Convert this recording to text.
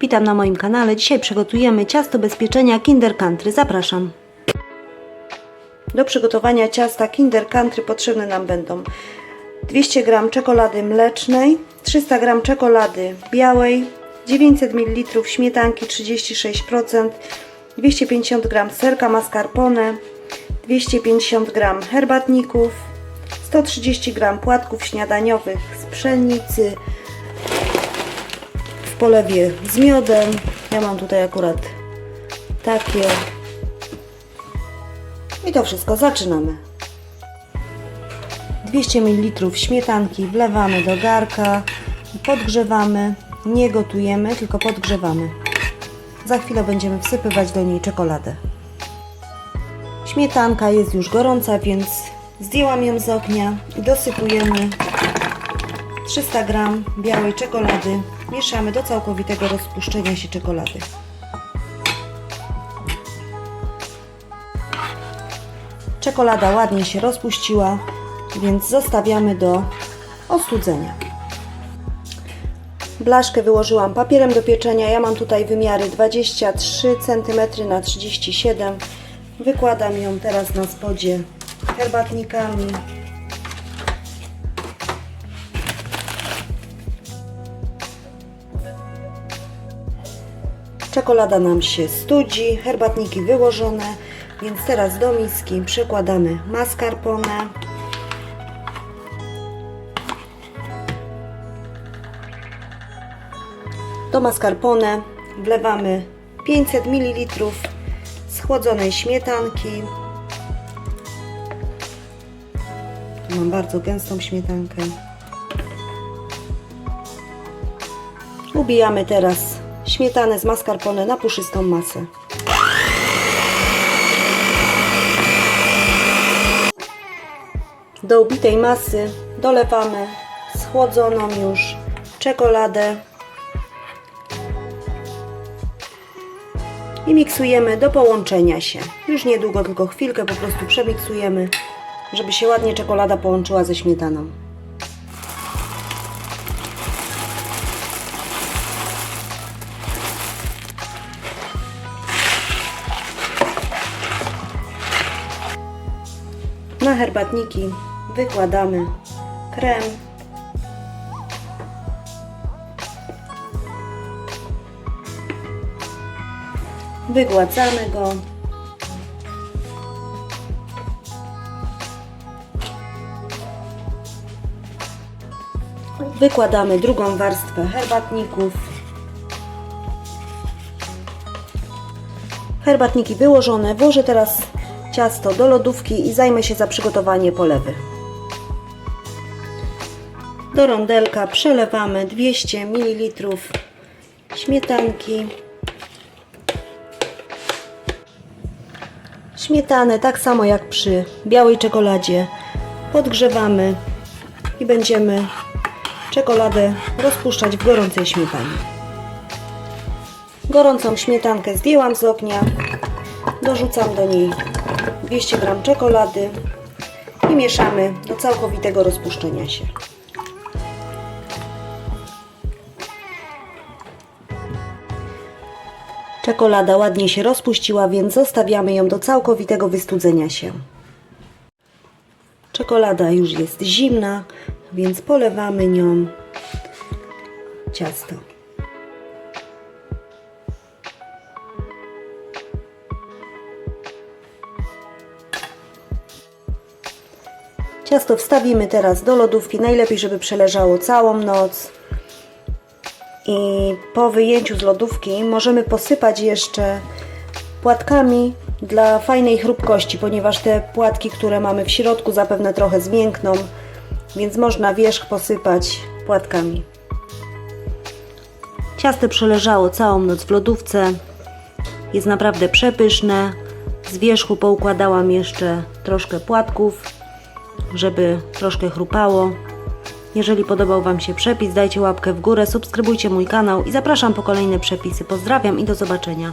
Witam na moim kanale. Dzisiaj przygotujemy ciasto bez pieczenia Kinder Country. Zapraszam. Do przygotowania ciasta Kinder Country potrzebne nam będą 200 g czekolady mlecznej, 300 g czekolady białej, 900 ml śmietanki 36%, 250 g serka mascarpone, 250 g herbatników, 130 g płatków śniadaniowych z pszenicy, polewie z miodem. Ja mam tutaj akurat takie. I to wszystko zaczynamy. 200 ml śmietanki wlewamy do garka podgrzewamy. Nie gotujemy, tylko podgrzewamy. Za chwilę będziemy wsypywać do niej czekoladę. Śmietanka jest już gorąca, więc zdjęłam ją z ognia i dosypujemy 300 g białej czekolady. Mieszamy do całkowitego rozpuszczenia się czekolady. Czekolada ładnie się rozpuściła, więc zostawiamy do ostudzenia. Blaszkę wyłożyłam papierem do pieczenia. Ja mam tutaj wymiary 23 cm na 37 Wykładam ją teraz na spodzie herbatnikami. Czekolada nam się studzi, herbatniki wyłożone, więc teraz do miski przekładamy mascarpone. Do mascarpone wlewamy 500 ml schłodzonej śmietanki. Mam bardzo gęstą śmietankę. Ubijamy teraz śmietanę z mascarpone na puszystą masę. Do ubitej masy dolewamy schłodzoną już czekoladę i miksujemy do połączenia się. Już niedługo, tylko chwilkę po prostu przemiksujemy, żeby się ładnie czekolada połączyła ze śmietaną. Na herbatniki wykładamy krem wygładzamy go. Wykładamy drugą warstwę herbatników. Herbatniki wyłożone. Włożę teraz ciasto do lodówki i zajmę się za przygotowanie polewy. Do rondelka przelewamy 200 ml śmietanki. Śmietanę, tak samo jak przy białej czekoladzie, podgrzewamy i będziemy czekoladę rozpuszczać w gorącej śmietanie. Gorącą śmietankę zdjęłam z ognia, dorzucam do niej 200 g czekolady i mieszamy do całkowitego rozpuszczenia się. Czekolada ładnie się rozpuściła, więc zostawiamy ją do całkowitego wystudzenia się. Czekolada już jest zimna, więc polewamy nią ciasto. Ciasto wstawimy teraz do lodówki, najlepiej żeby przeleżało całą noc. I po wyjęciu z lodówki możemy posypać jeszcze płatkami dla fajnej chrupkości, ponieważ te płatki, które mamy w środku zapewne trochę zmiękną, więc można wierzch posypać płatkami. Ciasto przeleżało całą noc w lodówce. Jest naprawdę przepyszne. Z wierzchu poukładałam jeszcze troszkę płatków, żeby troszkę chrupało. Jeżeli podobał Wam się przepis, dajcie łapkę w górę, subskrybujcie mój kanał i zapraszam po kolejne przepisy. Pozdrawiam i do zobaczenia.